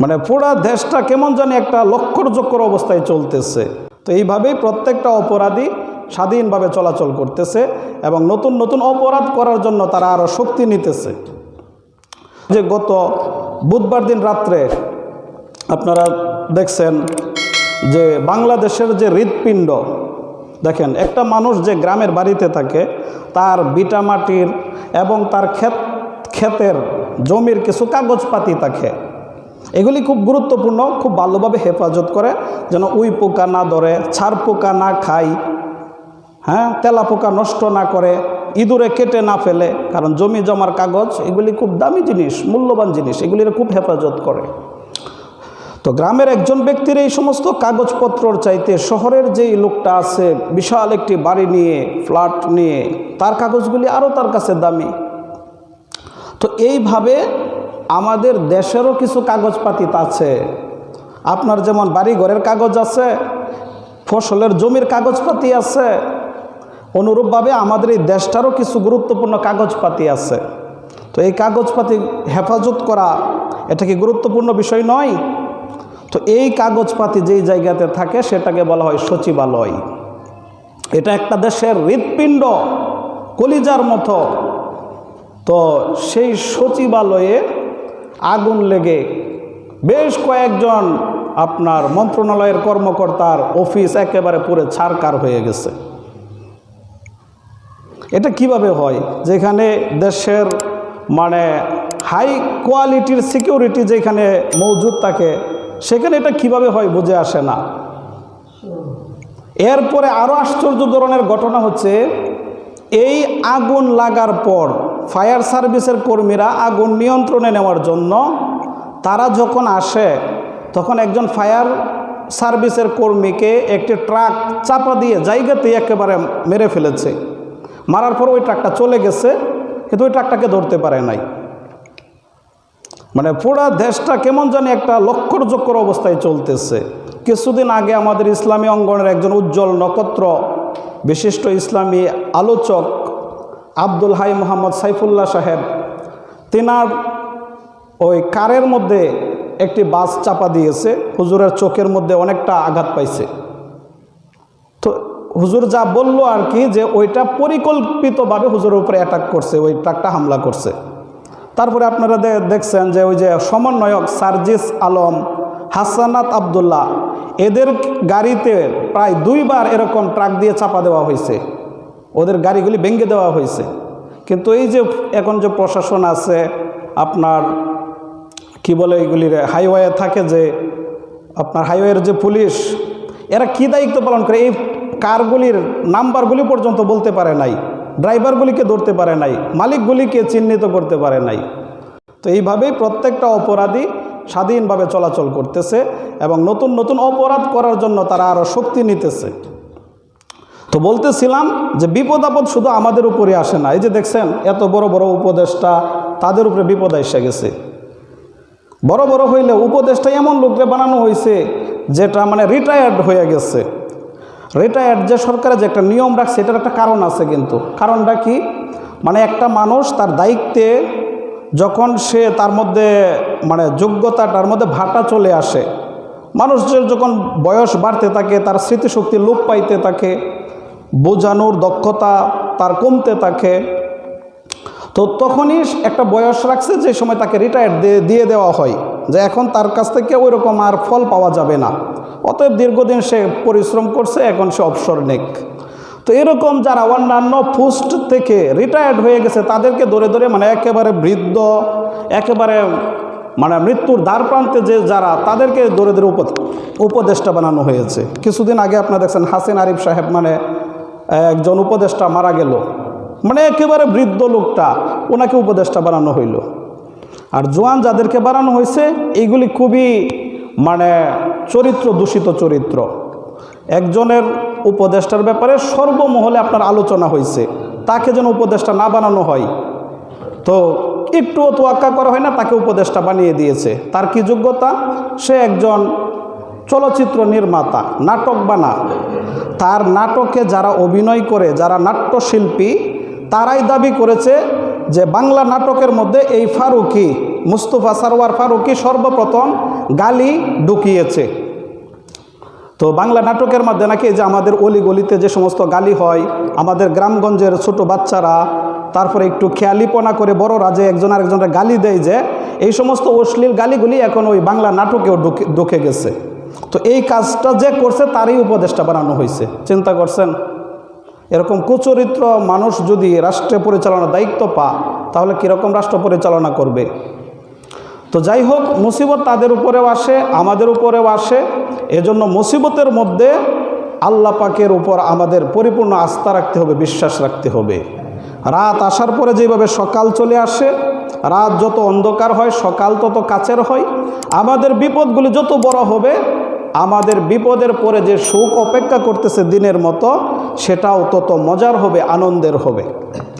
মানে পুরা দেশটা কেমন জানি একটা লক্ষ্যরচক্কর অবস্থায় চলতেছে। তো এইভাবেই প্রত্যেকটা অপরাধী স্বাধীনভাবে চলাচল করতেছে এবং নতুন নতুন অপরাধ করার জন্য তারা আরও শক্তি নিতেছে। যে গত বুধবার দিন রাত্রে আপনারা দেখছেন যে বাংলাদেশের যে হৃৎপিণ্ড, দেখেন, একটা মানুষ যে গ্রামের বাড়িতে থাকে, তার বিটামাটির এবং তার ক্ষেত, ক্ষেতের জমির কিছু কাগজপাতি থাকে। এগুলি খুব গুরুত্বপূর্ণ, খুব ভালোভাবে হেফাজত করে, যেন উই পোকা না ধরে ছাড় পোকা না খায় হ্যাঁ তেলা পোকা নষ্ট না করে, ইঁদুরে কেটে না ফেলে, কারণ জমি জমার কাগজ, এগুলি খুব দামি জিনিস, মূল্যবান জিনিস, এগুলির খুব হেফাজত করে। তো গ্রামের একজন ব্যক্তির এই সমস্ত কাগজপত্রর চাইতে শহরের যেই লোকটা আছে, বিশাল একটি বাড়ি নিয়ে, ফ্ল্যাট নিয়ে, তার কাগজগুলি আরও তার কাছে দামি। তো এইভাবে আমাদের দেশেরও কিছু কাগজপাতি আছে। আপনার যেমন বাড়ি ঘরের কাগজ আছে, ফসলের জমির কাগজপাতি আছে, অনুরূপভাবে আমাদের এই দেশটারও কিছু গুরুত্বপূর্ণ কাগজপাতি আছে। তো এই কাগজপাতি হেফাজত করা, এটা কি গুরুত্বপূর্ণ বিষয় নয়? তো এই কাগজপাতি যেই জায়গাতে থাকে, সেটাকে বলা হয় সচিবালয়। এটা একটা দেশের হৃৎপিণ্ড, কলিজার মতো। তো সেই সচিবালয়ে আগুন লেগে বেশ কয়েকজন আপনার মন্ত্রণালয়ের কর্মকর্তার অফিস একেবারে পুরো ছারকার হয়ে গেছে। এটা কীভাবে হয়? যেখানে দেশের মানে হাই কোয়ালিটির সিকিউরিটি যেখানে মজুদ থাকে, সেখানে এটা কীভাবে হয় বুঝে আসে না। এরপরে আরও আশ্চর্য ধরনের ঘটনা হচ্ছে, এই আগুন লাগার পর ফায়ার সার্ভিসের কর্মীরা আগুন নিয়ন্ত্রণে নেওয়ার জন্য তারা যখন আসে, তখন একজন ফায়ার সার্ভিসের কর্মীকে একটি ট্রাক চাপা দিয়ে জায়গাতেই একেবারে মেরে ফেলেছে। মারার পর ওই ট্রাকটা চলে গেছে, কিন্তু ওই ট্রাকটাকে ধরতে পারে নাই। মানে পুরা দেশটা কেমন জানি একটা লক্ষ্যরচক্কর অবস্থায় চলতেছে। কিছুদিন আগে আমাদের ইসলামী অঙ্গনের একজন উজ্জ্বল নক্ষত্র বিশিষ্ট ইসলামী আলোচক আব্দুল হাই মোহাম্মদ সাইফুল্লাহ সাহেব, তেনার ওই কারের মধ্যে একটি বাস চাপা দিয়েছে, হুজুরের চোখের মধ্যে অনেকটা আঘাত পাইছে। তো হুজুর যা বলল আর কি যে ওইটা পরিকল্পিতভাবে হুজুরের উপরে অ্যাটাক করছে, ওই ট্রাকটা হামলা করছে। তারপরে আপনারা দেখছেন যে ওই যে সমন্বয়ক সার্জিস আলম, হাসানাত আবদুল্লাহ, এদের গাড়িতে প্রায় দুইবার এরকম ট্রাক দিয়ে চাপা দেওয়া হয়েছে। ওদের গাড়িগুলি ভেঙে দেওয়া হয়েছে। কিন্তু এই যে এখন যে প্রশাসন আছে, আপনার কি বলে এইগুলির হাইওয়ে থাকে যে, আপনার হাইওয়ের যে পুলিশ, এরা কি দায়িত্ব পালন করে? এই কারগুলির নাম্বারগুলি পর্যন্ত বলতে পারে নাই, ড্রাইভারগুলিকে ধরতে পারে নাই, মালিকগুলিকে চিহ্নিত করতে পারে নাই। তো এইভাবেই প্রত্যেকটা অপরাধী স্বাধীনভাবে চলাচল করতেছে এবং নতুন নতুন অপরাধ করার জন্য তারা আরও শক্তি নিতেছে। তো বলতেছিলাম যে বিপদ আপদ শুধু আমাদের উপরে আসে না। এই যে দেখছেন, এত বড় বড় উপদেশটা তাদের উপরে বিপদ এসে গেছে। বড় বড় হইলে উপদেশটা এমন লোকরে বানানো হয়েছে যেটা মানে রিটায়ার্ড হয়ে গেছে। রিটায়ার্ড যে সরকারের যে একটা নিয়ম রাখছে এটার একটা কারণ আছে কিন্তু। কারণটা কি? মানে একটা মানুষ তার দায়িত্বে যখন সে তার মধ্যে মানে যোগ্যতাটার মধ্যে ভাটা চলে আসে। মানুষের যখন বয়স বাড়তে থাকে, তার স্মৃতিশক্তি লোপ পাইতে থাকে বোঝানোর দক্ষতা তার কমতে থাকে। তো তখনই একটা বয়স রাখছে যে সময় তাকে রিটায়ার দিয়ে দেওয়া হয়, যে এখন তার কাছ থেকে ওই রকম আর ফল পাওয়া যাবে না। অতএব দীর্ঘদিন সে পরিশ্রম করছে, এখন সে অবসর নেক। তো এরকম যারা অন্যান্য পোস্ট থেকে রিটায়ার্ড হয়ে গেছে, তাদেরকে ধরে ধরে মানে একেবারে বৃদ্ধ, একেবারে মানে মৃত্যুর দ্বার প্রান্তে যে যারা, তাদেরকে ধরে ধরে উপ উপদেষ্টা বানানো হয়েছে। কিছুদিন আগে আপনারা দেখছেন হাসিন আরিফ সাহেব মানে একজন উপদেষ্টা মারা গেল। মানে একেবারে বৃদ্ধ লোকটা, ওনাকে উপদেষ্টা বানানো হইল। আর জোয়ান যাদেরকে বানানো হয়েছে এইগুলি খুবই মানে চরিত্র দূষিত চরিত্র। একজনের উপদেষ্টার ব্যাপারে সর্বমহলে আপনার আলোচনা হয়েছে তাকে যেন উপদেষ্টা না বানানো হয়। তো একটুও তোয়াক্কা করা হয় না, তাকে উপদেষ্টা বানিয়ে দিয়েছে। তার কি যোগ্যতা? সে একজন চলচ্চিত্র নির্মাতা, নাটক বানা। তার নাটকে যারা অভিনয় করে, যারা নাট্যশিল্পী, তারাই দাবি করেছে যে বাংলা নাটকের মধ্যে এই ফারুকি, মুস্তফা সারোয়ার ফারুকি সর্বপ্রথম গালি ঢুকিয়েছে। তো বাংলা নাটকের মধ্যে নাকি যে আমাদের অলি গলিতে যে সমস্ত গালি হয়, আমাদের গ্রামগঞ্জের ছোট বাচ্চারা, তারপরে একটু খেয়ালিপনা করে বড়রা যে একজন আরেকজনের গালি দেয় যে, এই সমস্ত অশ্লীল গালিগুলি এখন ওই বাংলা নাটকেও ঢুকে ঢুকে গেছে। তো এই কাজটা যে করছে তারই উপদেশটা বানানো হয়েছে। চিন্তা করছেন? এরকম কুচরিত্র মানুষ যদি রাষ্ট্র পরিচালনার দায়িত্ব পা তাহলে কীরকম রাষ্ট্র পরিচালনা করবে? তো যাই হোক, মুসিবত তাদের উপরেও আসে, আমাদের উপরেও আসে। এজন্য মুসিবতের মধ্যে আল্লাহ পাকের উপর আমাদের পরিপূর্ণ আস্থা রাখতে হবে, বিশ্বাস রাখতে হবে। রাত আসার পরে যেভাবে সকাল চলে আসে, রাত যত অন্ধকার হয়, সকাল তত কাছের হয়। আমাদের বিপদগুলি যত বড় হবে, আমাদের বিপদের পরে যে সুখ অপেক্ষা করতেছে দিনের মতো, সেটাও তত মজার হবে, আনন্দের হবে।